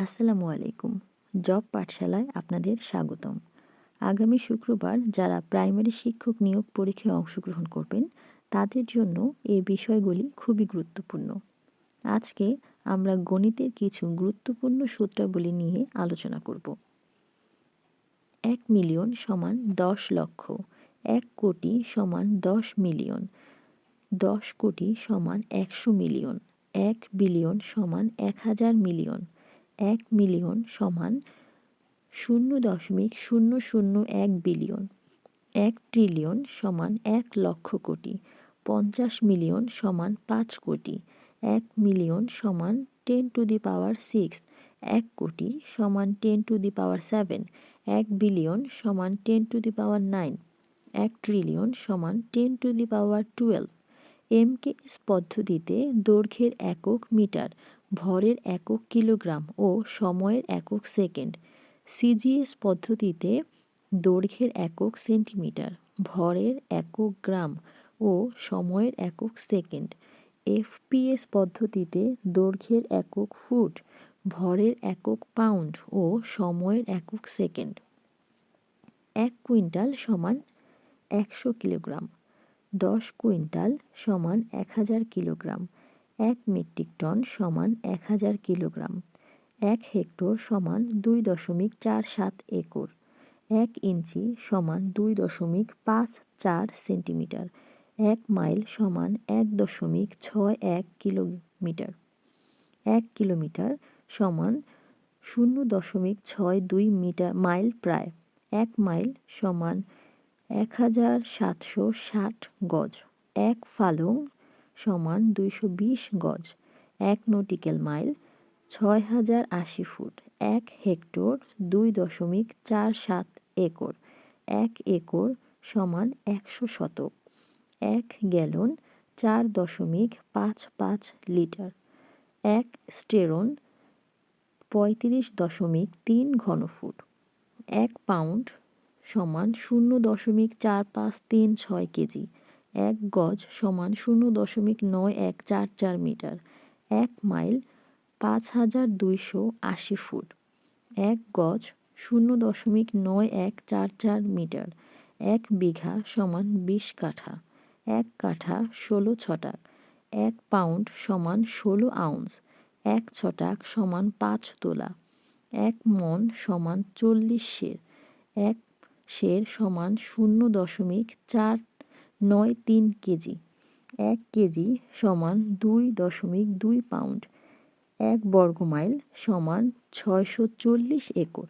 আসসালামু আলাইকুম। জব পাঠশালায় আপনাদের স্বাগতম। আগামী শুক্রবার যারা প্রাইমারি শিক্ষক নিয়োগ পরীক্ষায় অংশগ্রহণ করবেন, তাদের জন্য এই বিষয়গুলি খুবই গুরুত্বপূর্ণ। আজকে আমরা গণিতের কিছু গুরুত্বপূর্ণ সূত্রাবলী নিয়ে আলোচনা করব। এক মিলিয়ন সমান দশ লক্ষ, এক কোটি সমান দশ মিলিয়ন, দশ কোটি সমান একশো মিলিয়ন, এক বিলিয়ন সমান এক হাজার মিলিয়ন এক মিলিয়ন সমান শূন্য দশমিক শূন্য শূন্য এক বিলিয়ন, এক ট্রিলিয়ন সমান এক লক্ষ কোটি, পঞ্চাশ মিলিয়ন সমান পাঁচ কোটি, এক মিলিয়ন সমান ten to the power six এক কোটি সমান ten to the power seven এক বিলিয়ন সমান ten to the power nine এক ট্রিলিয়ন সমান ten to the power twelve MKS পদ্ধতিতে দৈর্ঘ্যের একক মিটার ভরের একক কিলোগ্রাম ও সময়ের একক সেকেন্ড। সিজিএস পদ্ধতিতে দৈর্ঘ্যের একক সেন্টিমিটার, ভরের একক গ্রাম ও সময়ের একক সেকেন্ড। এফপিএস পদ্ধতিতে দৈর্ঘ্যের একক ফুট, ভরের একক পাউন্ড ও সময়ের একক সেকেন্ড। এক কুইন্টাল সমান একশো কিলোগ্রাম, দশ কুইন্টাল সমান এক হাজার কিলোগ্রাম। এক মেট্রিক টন সমান এক হাজার কিলোগ্রাম। এক হেক্টর সমান দুই দশমিক চার সাত একর। এক ইঞ্চি সমান দুই দশমিক পাঁচ চার সেন্টিমিটার। এক মাইল সমান এক দশমিক ছয় এক কিলোমিটার। এক কিলোমিটার সমান শূন্য দশমিক ছয় দুই মিটার মাইল প্রায়। এক মাইল সমান এক হাজার সাতশো ষাট গজ। এক ফালং সমান দুইশো বিশ গজ, এক নটিক্যাল মাইল ছয় হাজার আশি ফুট, এক হেক্টর, দুই দশমিক চার সাত একর, এক একর সমান একশো শতক, এক গ্যালন চার দশমিক পাঁচ পাঁচ লিটার, এক স্টেরন পঁয়ত্রিশ দশমিক তিন ঘনফুট, এক পাউন্ড সমান শূন্য দশমিক চার পাঁচ তিন ছয় কেজি এক গজ সমান শূন্য দশমিক নয় এক চার চার মিটার। এক মাইল পাঁচ হাজার দুইশো আশি ফুট। এক গজ শূন্য দশমিক নয় এক চার চার মিটার। এক বিঘা সমান বিশ কাঠা। এক কাঠা ষোলো ছটাক। এক পাউন্ড সমান ষোলো আউন্স। এক ছটাক সমান পাঁচ তোলা। এক মন সমান চল্লিশ শের। এক শের সমান শূন্য দশমিক চার নয় তিন কেজি। এক কেজি সমান দুই দশমিক দুই পাউন্ড। এক বর্গমাইল সমান ছয়শো চল্লিশ একর।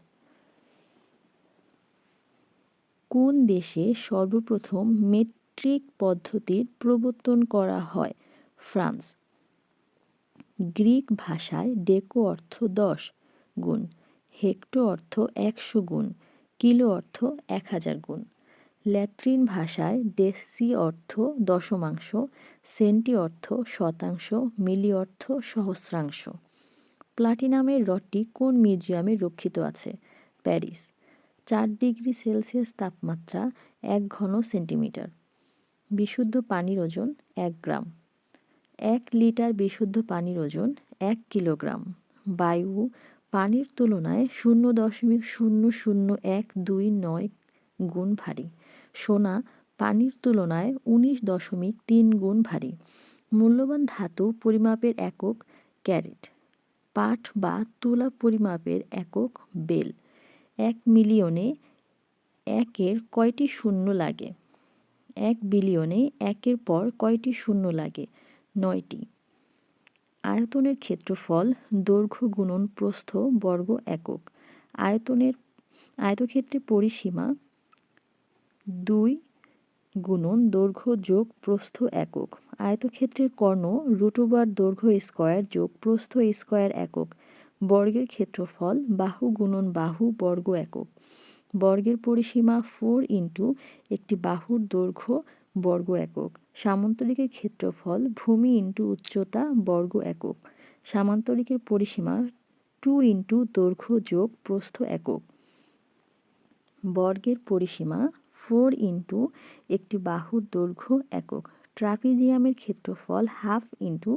কোন দেশে সর্বপ্রথম মেট্রিক পদ্ধতির প্রবর্তন করা হয়? ফ্রান্স। গ্রিক ভাষায় ডেকো অর্থ দশ গুণ, হেক্টো অর্থ একশো গুণ, কিলো অর্থ এক হাজার গুণ। ল্যাট্রিন ভাষায় ডেসি অর্থ দশমাংশ, সেন্টি অর্থ শতাংশ, মিলি অর্থ সহস্রাংশ। প্লাটিনামের রডটি কোন মিউজিয়ামে রক্ষিত আছে? প্যারিস। চার ডিগ্রি সেলসিয়াস তাপমাত্রা এক ঘন সেন্টিমিটার। বিশুদ্ধ পানির ওজন এক গ্রাম। এক লিটার বিশুদ্ধ পানির ওজন এক কিলোগ্রাম। বায়ু পানির তুলনায় শূন্য দশমিক শূন্য শূন্য এক দুই নয় গুণ ভারী। সোনা পানির তুলনায় উনিশ দশমিক তিন গুণ ভারী। মূল্যবান ধাতু পরিমাপের একক ক্যারেট পাঠ বা তুলা পরিমাপের একক বেল। এক মিলিয়নে একের কয়টি শূন্য লাগে? এক বিলিয়নে একের পর কয়টি শূন্য লাগে? নয়টি। আয়তনের ক্ষেত্রফল দৈর্ঘ্য গুণন প্রস্থ বর্গ একক। আয়তনের, আয়তক্ষেত্রের পরিসীমা দুই গুণন দৈর্ঘ্য যোগ প্রস্থ একক। আয়তক্ষেত্রের কর্ণ রুটোবার দৈর্ঘ্য স্কয়ার যোগ প্রস্থ স্কয়ার একক। বর্গের ক্ষেত্রফল বাহু গুণন বাহু বর্গ একক। বর্গের পরিসীমা ফোর ইন্টু একটি বাহুর দৈর্ঘ্য বর্গ একক। সামান্তরিকের ক্ষেত্রফল ভূমি ইন্টু উচ্চতা বর্গ একক। সামান্তরিকের পরিসীমা টু ইন্টু দৈর্ঘ্য যোগ প্রস্থ একক। বর্গের পরিসীমা ফোর ইন্টু একটি বাহুর দৈর্ঘ্য একক। ট্রাপিজিয়ামের ক্ষেত্রফল হাফ ইন্টু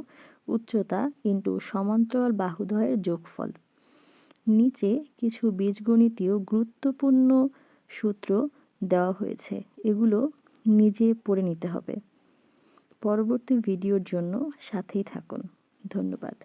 উচ্চতা ইন্টু সমান্তরাল বাহুদ্বয়ের যোগফল। নিচে কিছু বীজগণিতীয় গুরুত্বপূর্ণ সূত্র দেওয়া হয়েছে, এগুলো নিজে পড়ে নিতে হবে। পরবর্তী ভিডিওর জন্য সাথেই থাকুন। ধন্যবাদ।